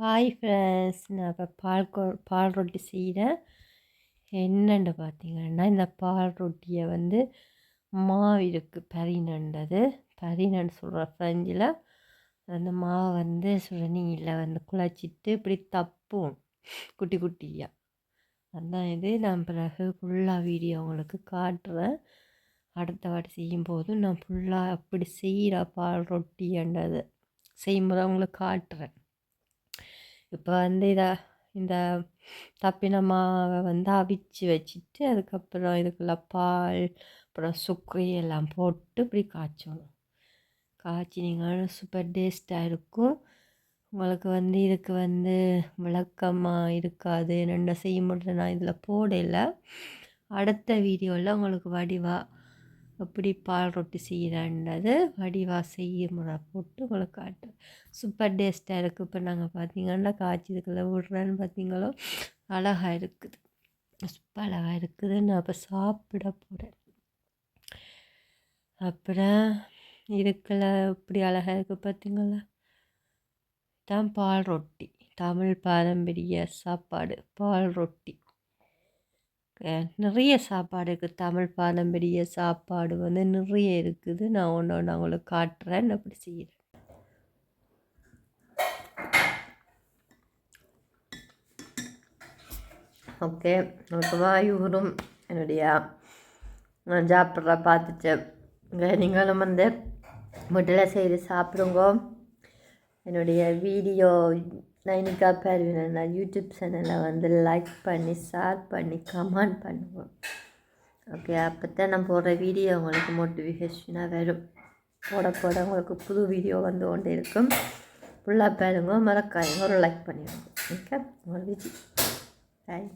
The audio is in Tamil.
ஹாய் ஃப்ரெண்ட்ஸ் நான் இப்போ பால் கொ பால் ரொட்டி செய்கிறேன் என்னென்னு பார்த்தீங்கன்னா இந்த பால் ரொட்டியை வந்து மாவு இருக்குது பரினண்டது பரினன்னு சொல்கிற ஃப்ரெஞ்சில் அந்த மாவை வந்து சுழனியில் வந்து குழச்சிட்டு இப்படி தப்பும் குட்டி குட்டியாக அதான் இது. நான் பிறகு ஃபுல்லாக வீடியோ உங்களுக்கு காட்டுறேன். அடுத்த வாட்டி செய்யும்போதும் நான் ஃபுல்லாக அப்படி செய்கிற பால் ரொட்டின்றது செய்யும்போது அவங்களுக்கு காட்டுறேன். இப்போ வந்து இதை இந்த தப்பினமாவை வந்து அவிச்சு வச்சுட்டு அதுக்கப்புறம் இதுக்குள்ள பால் அப்புறம் சுக்ரி எல்லாம் போட்டு இப்படி காய்ச்சணும். காய்ச்சினீங்கன்னா சூப்பர் டேஸ்ட்டாக இருக்கும். உங்களுக்கு வந்து இதுக்கு வந்து விளக்கமாக இருக்காது. ரெண்டை செய்ய முடியல நான் இதில் போடலை. அடுத்த வீடியோவில் உங்களுக்கு வடிவாக எப்படி பால் ரொட்டி செய்கிறன்றது வடிவாக செய்ய முறை போட்டு உங்களுக்கு காட்டுறேன் சூப்பர் டேஸ்ட்டாக இருக்குது இப்போ நாங்கள் பார்த்தீங்கன்னா காய்ச்சதுக்குள்ள விட்றேன்னு பார்த்தீங்களோ அழகாக இருக்குது. சூப்பர் அழகாக இருக்குது. நான் இப்போ சாப்பிட போகிறேன் அப்புறம் இருக்கல இப்படி அழகாக இருக்குது பார்த்தீங்களா தான் பால் ரொட்டி. தமிழ் பாரம்பரிய சாப்பாடு பால் ரொட்டி. நிறைய சாப்பாடு இருக்குது தமிழ் பாரம்பரிய சாப்பாடு வந்து நிறைய இருக்குது. நான் ஒன்று ஒன்று அவங்களுக்கு காட்டுறேன். அப்படி செய்கிறேன் ஓகே. நமக்கு வாயூரும் என்னுடைய நான் சாப்பிட்ற பார்த்துட்டு நீங்களும் வந்து வீட்டில் செய்து சாப்பிடுங்க. என்னுடைய வீடியோ நைனிகா பேர்வினா யூடியூப் சேனலில் வந்து லைக் பண்ணி ஷேர் பண்ணி கமெண்ட் பண்ணுவோம். ஓகே அப்போ தான் நான் போடுற வீடியோ உங்களுக்கு மோட்டிவேஷனாக வரும். போட போட உங்களுக்கு புது வீடியோ வந்து கொண்டு இருக்கும். ஃபுல்லாக பாருங்க மறக்காதுங்க. ஒரு லைக் பண்ணிடுங்க. ஓகே ஒரு விஜி பாய்